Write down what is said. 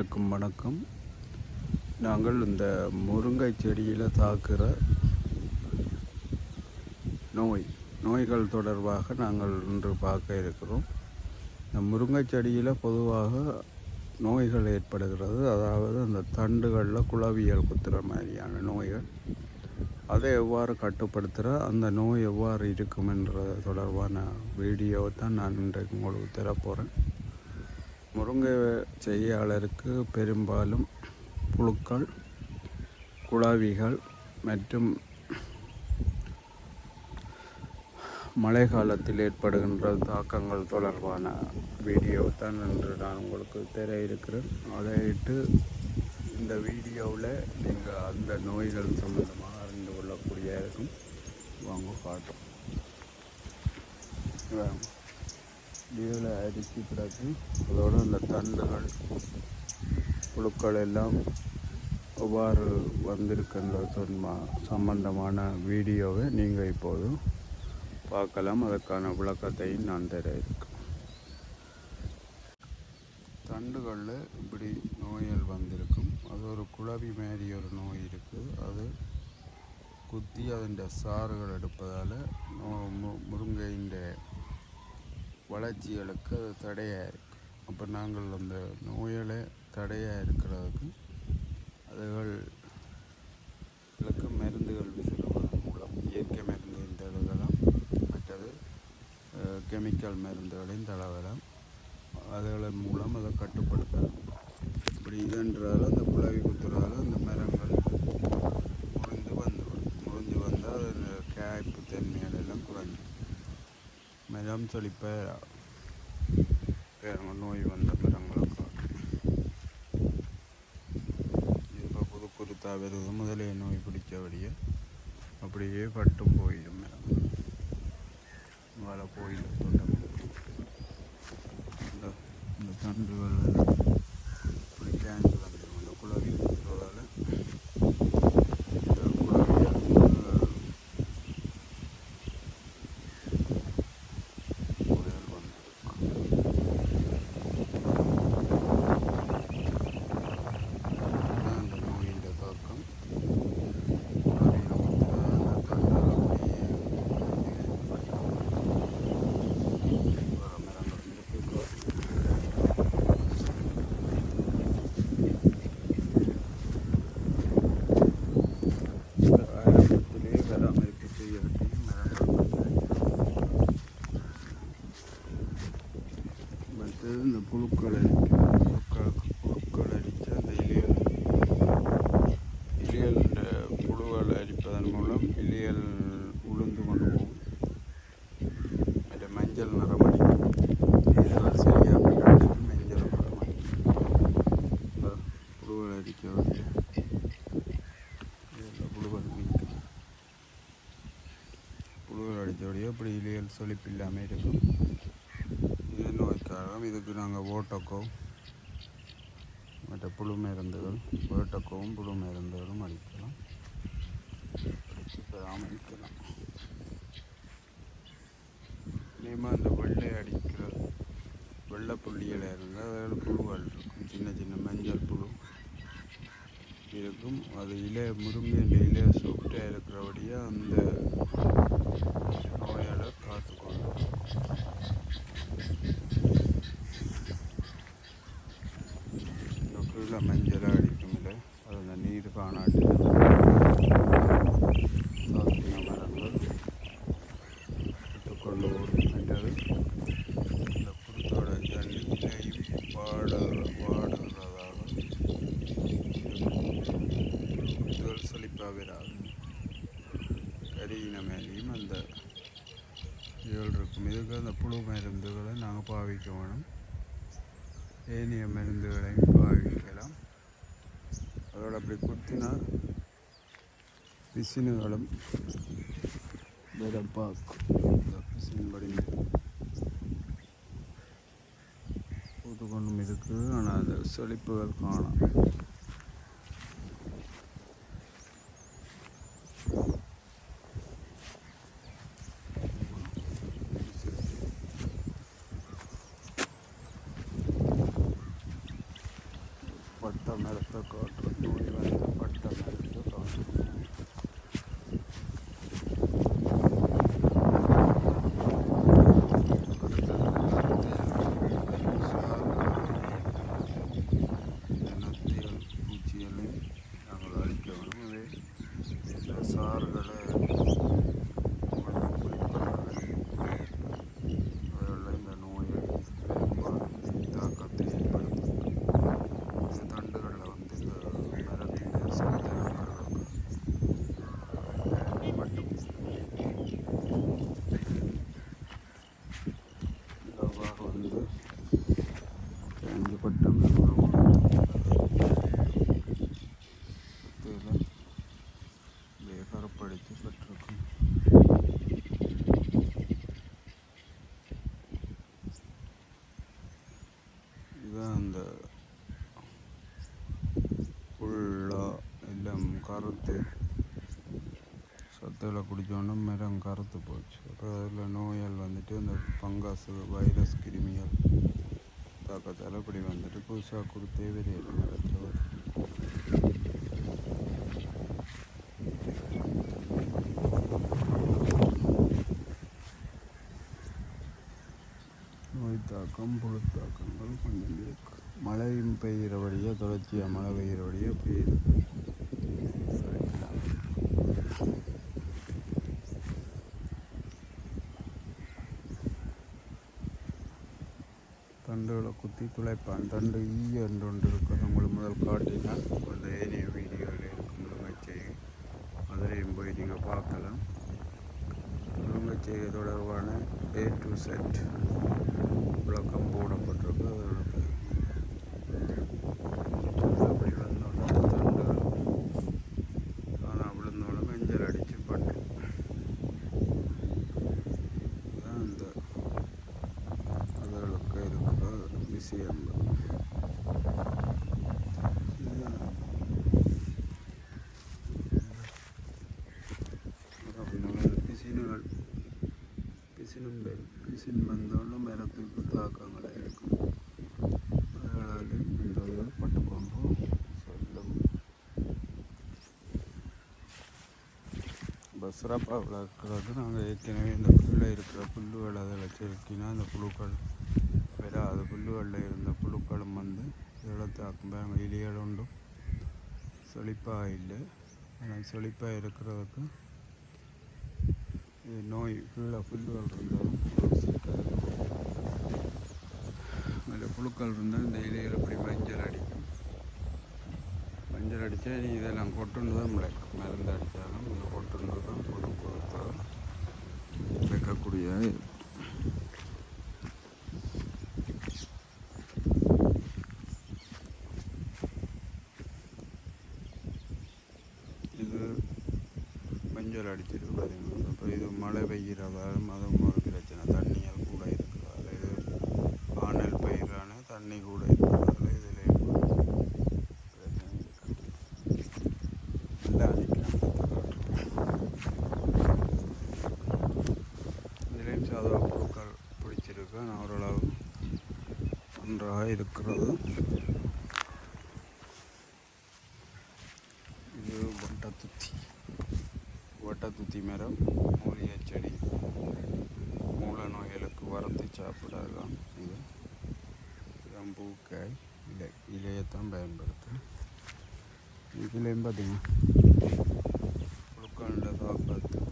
வணக்கம் வணக்கம். நாங்கள் இந்த முருங்கை செடியில் தாக்குற நோய் நோய்கள் தொடர்பாக நாங்கள் இன்று பார்க்க இருக்கிறோம். இந்த முருங்கை செடியில் பொதுவாக நோய்கள் ஏற்படுகிறது. அதாவது அந்த தண்டுகளில் குளவியல் குத்துற மாதிரியான நோய்கள். அதை எவ்வாறு கட்டுப்படுத்துகிற அந்த நோய் எவ்வாறு இருக்கும் என்ற தொடர்பான வீடியோவை தான் நான் இன்றைக்கு உங்களுக்கு தரப்போகிறேன் முருங்கை செய்யாளருக்கு பெரும்பாலும் புழுக்கள் குழாவிகள் மற்றும் மழை காலத்தில் ஏற்படுகின்ற தாக்கங்கள் தொடர்பான வீடியோ தான் என்று நான் உங்களுக்கு தெரிய இருக்கிறேன். அதை இட்டு இந்த வீடியோவில் நீங்கள் அந்த நோய்கள் சம்பந்தமாக அறிந்து கொள்ளக்கூடிய இருக்கும் வாங்க. காட்டும் லீவில் இதில் அரிசி பிறகு அதோடு அந்த தண்டுகள் புழுக்கள் எல்லாம் எவ்வாறு வந்திருக்கின்ற சொன்மா சம்பந்தமான வீடியோவை நீங்கள் இப்போது பார்க்கலாம். அதற்கான விளக்கத்தையும் நான் தர இருக்கேன். தண்டுகளில் இப்படி நோய்கள் வந்திருக்கும். அது ஒரு குழவி மாரி ஒரு நோய் இருக்குது. அது குத்தி அதன் சாறுகள் எடுப்பதால் நோ முருங்கையின் வளர்ச்சிகளுக்கு அது தடையாக இருக்குது அப்போ நாங்கள் அந்த நோய்களை தடையாக இருக்கிறதுக்கு அதுகளுக்கு மருந்துகள் விசிறுவதன் மூலம் இயற்கை மருந்தையும் தழுவலாம் மற்றது கெமிக்கல் மருந்துகளையும் தழுவலாம் அதுகளின் மூலம் அதை கட்டுப்படுத்தலாம். இப்படி இதன்றால் அந்த புலவி குத்துறதால அந்த மரங்கள் மரம் செழிப்ப பேரங்க நோய் வந்த மரங்களுக்கு இப்போ புது குருத்தா வருது முதலே நோய் பிடிச்சபடியே அப்படியே பட்டு போயிடும் மரம் வாழை போயிடும் தோட்டம் இந்த இந்த தண்டுகள் எல்லாம் இப்படி கேஞ்சு வந்துடும் அந்த குழவி இருக்கிறதால இந்த குழவியை புயல் வந்திருக்கும் இதுதான் அந்த நோயின் தாக்கம் குழவியில் வந்து அந்த தண்டுகள் அப்படியே வர மரங்கள் இருக்குது ஆரம்பத்திலே பராமரிப்பு செய்யப்பட்டு மரங்கள் வந்து மற்றது இந்த புழுக்கள் அடிக்க புழுக்கள் புழுக்கள் அடித்து அந்த இலைகள் இலைகள் இந்த புழுக்கள் அடிப்பதன் மூலம் இலைகள் உளுந்து கொண்டு போகும் மற்ற மஞ்சள் நிறம் அடிக்கும் இதுகள் சரியாக பின்னாடி மஞ்சள் நிறம் அடிக்கும் இந்த புழுக்கள் அடிக்க வேண்டிய இதில் புழுக்கள் நிற்கும் புழுக்கள் இப்படி அப்படி இலைகள் செழிப்பு இல்லாமல் இருக்கும் இது நோய்க்காரம் இதுக்கு நாங்கள் ஓட்டக்கோ மற்ற புழு மருந்துகள் ஓட்டக்கோவும் புழு மருந்துகளும் அடிக்கலாம் அடித்து பராமரிக்கலாம் இனிமேல் அந்த வெள்ளை அடிக்கிற வெள்ளை புள்ளியில் இருந்தால் அதில் புழுகள் இருக்கும். சின்ன சின்ன மஞ்சள் புழு இருக்கும். அது இலை முருங்கை இலை சாப்பிட்டே இருக்கிறபடியே அந்த நோயால் காத்துக்கொள்ளும் இந்த கீழே மஞ்சளாக அடிக்கும் இல்லை அது அந்த நீர் காணாட்டி சாத்தின மரங்கள் விட்டுக்கொள்ள ஓடும் மற்றது இந்த குருத்தோட ஜல்லி இலையும் வாட வாடுகிறதாக குத்துகள் செழிப்பாக வராது கரியின மேலேயும் அந்த இதுகள் இருக்கும் இதுக்கு அந்த புழு மருந்துகளை பாவிக்கணும் ஏனைய மருந்துகளையும் பாவிக்கலாம். அதோடு அப்படி குத்தினா பிசினுகளும் வெடப்பாக்கும் இந்த பிசின் படிந்து பூத்து கொண்டும் இருக்குது ஆனால் அந்த செழிப்புகள் காணும் பட்ட மரத்தை காட்டுறோம் நோய் வந்து பட்ட மரத்தை காட்டுறோம் நத்தைகள் பூச்சிகளையும் நாங்கள் அழிக்க வேணும் அதே சில சாறுகளை அதில் இந்த நோயை பெரும்பாலும் தாக்கத்தை ஏற்படுத்தும் இந்த தண்டுகளில் வந்து இந்த மரத்தின் சந்தனங்களுக்கு மட்டும் இலவாக வந்து பட்டம் மரம் கருப்படித்து பெற்றிருக்கும் இதுதான் அந்த ஃபுல்லாக எல்லாம் கருத்து. சத்தில் குடித்தோன்னே மரம் கருத்து போச்சு. அதில் நோயால் வந்துட்டு அந்த பங்காஸ் வைரஸ் கிருமிகள் தாக்கத்தால் இப்படி வந்துட்டு புதுசாக கொடுத்தே வெளியேறும் மரத்தில் நோய் தாக்கம் புழுத்தாக்கங்கள் கொஞ்சம் இருக்கு. மழையும் பெய்கிற வழியாக தொடர்ச்சியாக மழை பெய்கிற வழியாக பெய்யுது. தண்டுகளை குத்தி துளைப்பான். தண்டு ஈ என்று ஒன்று இருக்கிறது. உங்களுக்கு முதல் காட்டினால் அந்த ஏனைய வீடியோவில் இருக்கும் முருங்கைச்செய்கை அதிலையும் போய் நீங்கள் பார்க்கலாம். முருங்கைச்செய்கை தொடர்பான ஏ டு செட் விளக்கம் போடப்பட்டிருக்கு. அதோட அப்படி வந்தோடனே தண்டுகள் ஆனால் விழுந்தோடனே மஞ்சள் அடித்து பட்டு இதுதான் அந்த அதற்கு இருக்கிற விஷயங்கள் பிசினுகள் பிசினும் பிசின் வந்தாலும் மரத்துக்கு தாக்கங்களை இருக்கும் அதனால சொல்லும் சிறப்பாக வளர்க்குறது நாங்கள் ஏற்கனவே இந்த புல்லில் இருக்கிற புல்லுகள் அதை வச்சிருக்கீங்கன்னா அந்த புழுக்கள் வராது புல்லுகளில் இருந்த புழுக்களும் வந்து இதில் தாக்கும் இலிகள் செழிப்பாக இல்லை ஆனால் செழிப்பாக இருக்கிறதுக்கு நோய் கீழே புல்லுகள் இருந்தாலும் அதில் புழுக்கள் இருந்தால் இந்த இலையில் அப்படி மஞ்சள் அடிக்கும் மஞ்சள் அடித்தா நீ இதெல்லாம் கொட்டுன்னு தான் முளைக்கும் மருந்து அடித்தாலும் இது கொட்டுன்னு தான் புழு கொடுத்தா வைக்கக்கூடிய இது மஞ்சள் அடிச்சிருக்கு பார்த்தீங்கன்னா இப்போ இது மழை பெய்கிறதாலும் அதுவும் ஒரு பிரச்சனை தண்ணியால் கூட இருக்கிறதால இது ஆனல் பயிரான தண்ணி கூட இருக்கிறதால இதில் பிரச்சனை இருக்கு நல்லா அடிக்கலாம் இதுலேயும் சாதா புழுக்கள் பிடிச்சிருக்கு நான் ஓரளவு நன்றாக இருக்கிறது இது வட்டத்துத்தி. வட்டத்துத்தி மரம் மூலிகை செடி. மூல நோய்களுக்கு வறுத்து சாப்பிடலாம் இது இதன் பூக்காய் இலை. இலையைத்தான் பயன்படுத்தும் இதுலேயும் பார்த்தீங்கன்னா புழுக்கள தாக்கத்துக்கு